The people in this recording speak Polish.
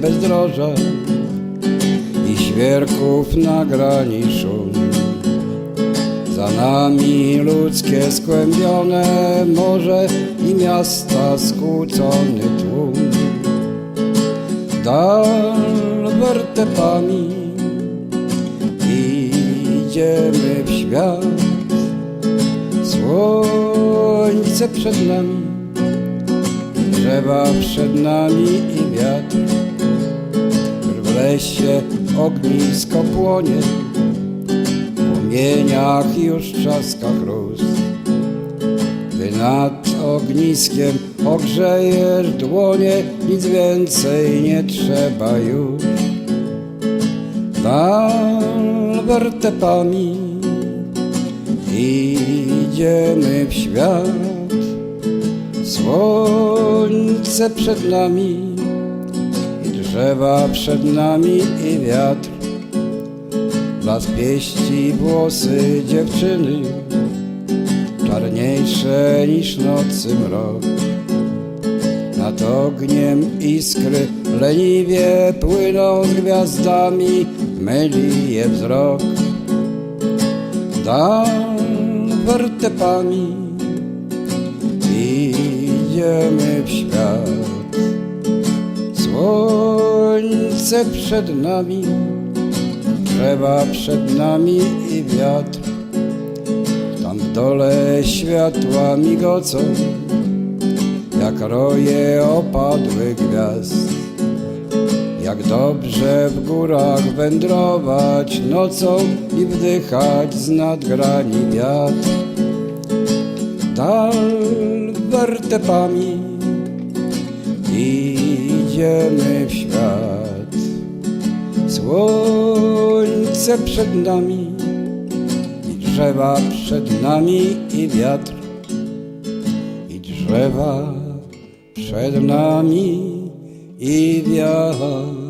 bezdroża i świerków na grani szum. Za nami ludzkie skłębione morze i miasta skłócony tłum. Dal wertepami idziemy w świat. Słońce przed nami, drzewa przed nami i wiatr. W lesie ognisko płonie, w płomieniach już trzaska chrust. Gdy nad ogniskiem ogrzejesz dłonie, nic więcej nie trzeba już. Dal wertepami idziemy w świat. Słońce przed nami, i drzewa przed nami i wiatr. Las pieści włosy dziewczyny, czarniejsze niż nocy mrok. Nad ogniem iskry leniwie płyną z gwiazdami, myli je wzrok. Dal wertepami idziemy w świat. Słońce przed nami, drzewa przed nami i wiatr. Tam w dole światła migocą, jak roje opadłych gwiazd. Jak dobrze w górach wędrować nocą i wdychać z nadgrani wiatr. Dal wertepami idziemy w świat. Słońce przed nami i drzewa przed nami i wiatr. I drzewa przed nami i wiatr.